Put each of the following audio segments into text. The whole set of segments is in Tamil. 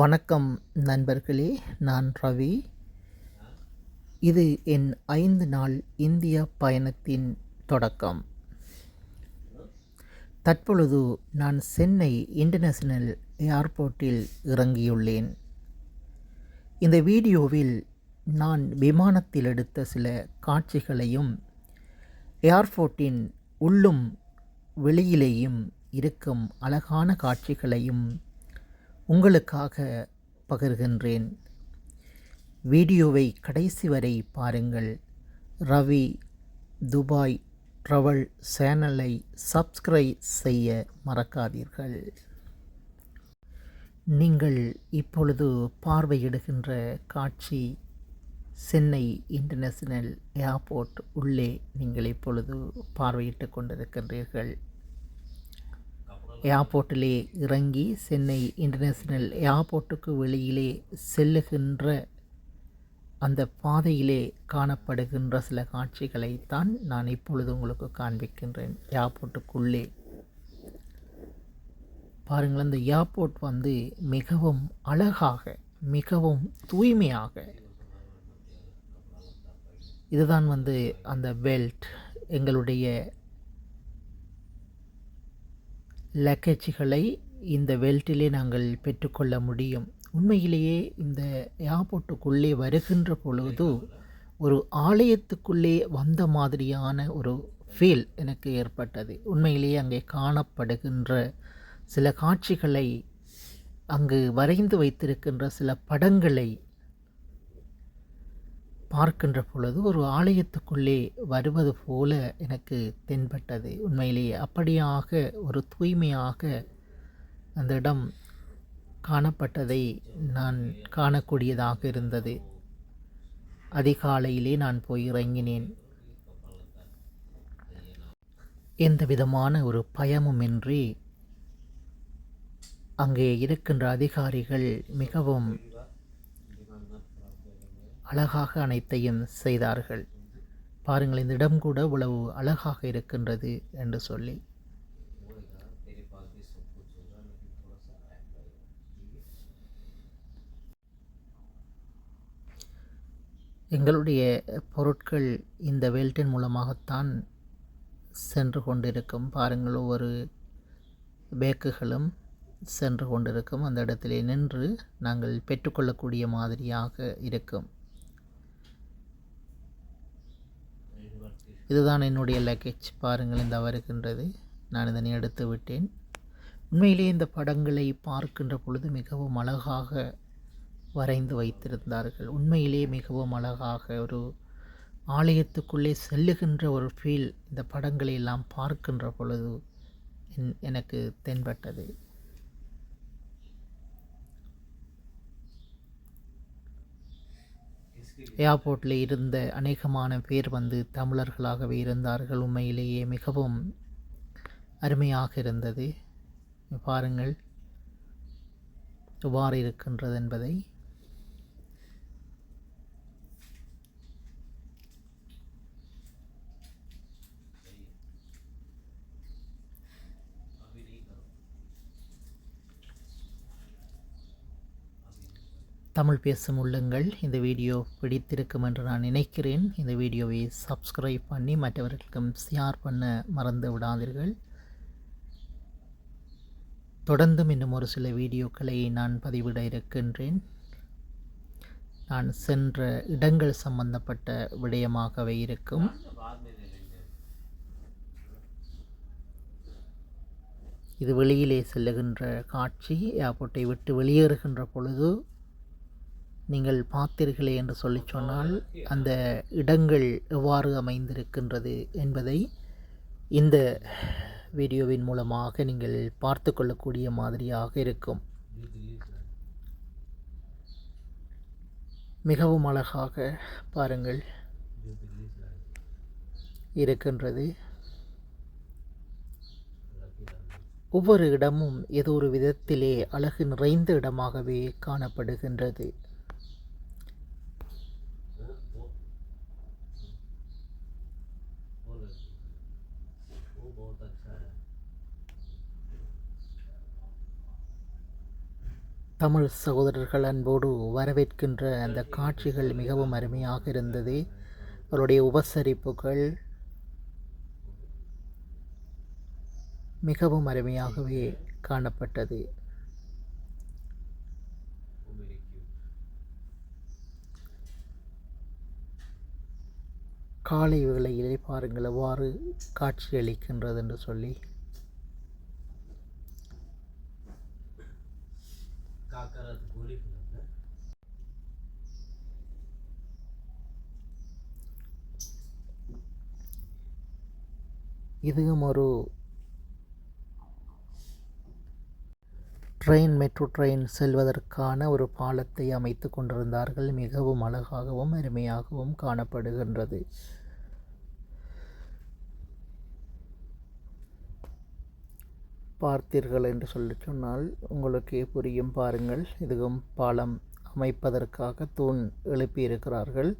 வணக்கம் நண்பர்களே நான் ரவி. இது என் ஐந்து நாள் இந்திய பயணத்தின் தொடக்கம். தற்பொழுது நான் சென்னை இன்டர்நேஷனல் ஏர்போர்ட்டில் இறங்கியுள்ளேன். இந்த வீடியோவில் நான் விமானத்தில் எடுத்த சில காட்சிகளையும் ஏர்போர்ட்டின் உள்ளும் வெளியிலேயும் இருக்கும் அழகான காட்சிகளையும் உங்களுக்காக பகிர்கின்றேன். வீடியோவை கடைசி வரை பாருங்கள். ரவி துபாய் ட்ரவல் சேனலை சப்ஸ்கிரைப் செய்ய மறக்காதீர்கள். நீங்கள் இப்பொழுது பார்வையிடுகின்ற காட்சி சென்னை இன்டர்நேஷனல் ஏர்போர்ட் உள்ளே நீங்கள் இப்பொழுது பார்வையிட்டு கொண்டிருக்கின்றீர்கள். ஏர்போர்ட்டிலே இறங்கி சென்னை இன்டர்நேஷனல் ஏர்போர்ட்டுக்கு வெளியிலே செல்லுகின்ற அந்த பாதையிலே காணப்படுகின்ற சில காட்சிகளைத்தான் நான் இப்பொழுது உங்களுக்கு காண்பிக்கின்றேன். ஏர்போர்ட்டுக்குள்ளே. பாருங்கள் அந்த ஏர்போர்ட் வந்து மிகவும் அழகாக மிகவும் தூய்மையாக இதுதான் வந்து அந்த பெல்ட். எங்களுடைய லக்கேஜ்களை இந்த வெல்ட்டிலே நாங்கள் பெற்றுக்கொள்ள முடியும். உண்மையிலேயே இந்த ஏர்போர்ட்டுக்குள்ளே வருகின்ற பொழுது ஒரு ஆலயத்துக்குள்ளே வந்த மாதிரியான ஒரு ஃபீல் எனக்கு ஏற்பட்டது. உண்மையிலேயே அங்கே காணப்படுகின்ற சில காட்சிகளை அங்கு வரைந்து வைத்திருக்கின்ற சில படங்களை பார்க்கின்ற பொழுது ஒரு ஆலயத்துக்குள்ளே வருவது போல எனக்கு தென்பட்டது. உண்மையிலேயே அப்படியாக ஒரு தூய்மையாக அந்த இடம் காணப்பட்டதை நான் காணக்கூடியதாக இருந்தது. அதிகாலையிலே நான் போய் இறங்கினேன். எந்த விதமான ஒரு பயமுமின்றி அங்கே இருக்கின்ற அதிகாரிகள் மிகவும் அழகாக அனைத்தையும் செய்தார்கள். பாருங்கள் இந்த இடம் கூட இவ்வளவு அழகாக இருக்கின்றது என்று சொல்லி. எங்களுடைய பொருட்கள் இந்த வெல்ட்டின் மூலமாகத்தான் சென்று கொண்டிருக்கும். பாருங்கள் ஒவ்வொரு பேக்குகளும் சென்று கொண்டிருக்கும். அந்த இடத்திலே நின்று நாங்கள் பெற்றுக்கொள்ளக்கூடிய மாதிரியாக இருக்கும். இதுதான் என்னுடைய லக்கேஜ் பாருங்கள் இந்த வருகின்றது நான் இதனை எடுத்து விட்டேன். உண்மையிலே இந்த படங்களை பார்க்கின்ற பொழுது மிகவும் அழகாக வரைந்து வைத்திருந்தார்கள். உண்மையிலே மிகவும் அழகாக ஒரு ஆலயத்துக்குள்ளே செல்லுகின்ற ஒரு ஃபீல் இந்த படங்களை எல்லாம் பார்க்கின்ற பொழுது எனக்கு தென்பட்டது. ஏர்போர்ட்டில் இருந்த அநேகமான பேர் வந்து தமிழர்களாகவே இருந்தார்கள். உண்மையிலேயே மிகவும் அருமையாக இருந்தது. பாருங்கள். எவ்வாறு இருக்கின்றது என்பதை. தமிழ் பேசும் உள்ளங்கள். இந்த வீடியோ பிடித்திருக்கும் என்று நான் நினைக்கிறேன். இந்த வீடியோவை சப்ஸ்கிரைப் பண்ணி மற்றவர்களுக்கும் ஷேர் பண்ண மறந்து விடாதீர்கள். தொடர்ந்தும் இன்னும் ஒரு சில வீடியோக்களை நான் பதிவிட இருக்கின்றேன். நான் சென்ற இடங்கள் சம்பந்தப்பட்ட விடயமாகவே இருக்கும். இது வெளியிலே செல்லுகின்ற காட்சி ஏர்போர்ட்டை விட்டு வெளியேறுகின்ற பொழுது நீங்கள் பார்த்தீர்களே என்று சொல்லி சொன்னால் அந்த இடங்கள் எவ்வாறு அமைந்திருக்கின்றது என்பதை இந்த வீடியோவின் மூலமாக நீங்கள் பார்த்து கொள்ளக்கூடிய மாதிரியாக இருக்கும். மிகவும் அழகாக பாருங்கள். இருக்கின்றது. ஒவ்வொரு இடமும் ஏதோ ஒரு விதத்திலே அழகு நிறைந்த இடமாகவே காணப்படுகின்றது. தமிழ் சகோதரர்கள் அன்போடு வரவேற்கின்ற அந்த காட்சிகள் மிகவும் அருமையாக இருந்தது. அவருடைய உபசரிப்புகள் மிகவும் அருமையாகவே காணப்பட்டது. காலை வேளையிலே பாருங்கள் எவ்வாறு காட்சியளிக்கின்றது என்று சொல்லி. இதுவும் ஒரு ட்ரெயின் மெட்ரோ ட்ரெயின் செல்வதற்கான ஒரு பாலத்தை அமைத்து கொண்டிருந்தார்கள். மிகவும் அழகாகவும் அருமையாகவும் காணப்படுகின்றது. பார்த்தீர்கள் என்று சொல்லி சொன்னால் உங்களுக்கே புரியும் பாருங்கள். இதுவும் பாலம் அமைப்பதற்காக தூண் எழுப்பியிருக்கிறார்கள்.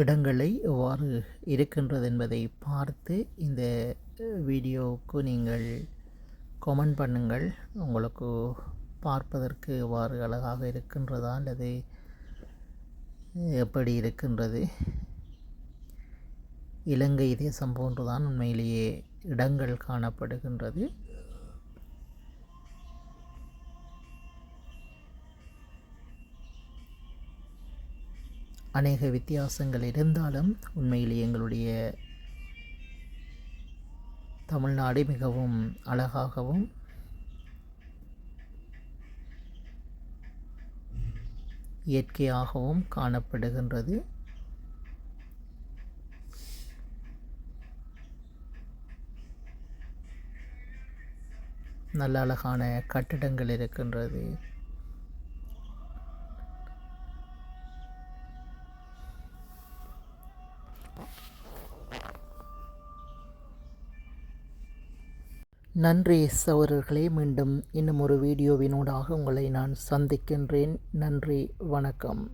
இடங்களை எவ்வாறு இருக்கின்றது என்பதை பார்த்து இந்த வீடியோவுக்கு நீங்கள் கமெண்ட் பண்ணுங்கள். உங்களுக்கு பார்ப்பதற்கு எவ்வாறு அழகாக இருக்கின்றதா அல்லது எப்படி இருக்கின்றது. இலங்கை தேசம் போன்றுதான் உண்மையிலேயே இடங்கள் காணப்படுகின்றது. அநேக வித்தியாசங்கள் இருந்தாலும் உண்மையில் எங்களுடைய தமிழ்நாடு மிகவும் அழகாகவும் இயற்கையாகவும் காணப்படுகின்றது. நல்ல அழகான கட்டிடங்கள் இருக்கின்றது. நன்றி சகோதரர்களே மீண்டும் இன்னும் ஒரு வீடியோவினூடாக உங்களை நான் சந்திக்கின்றேன். நன்றி வணக்கம்.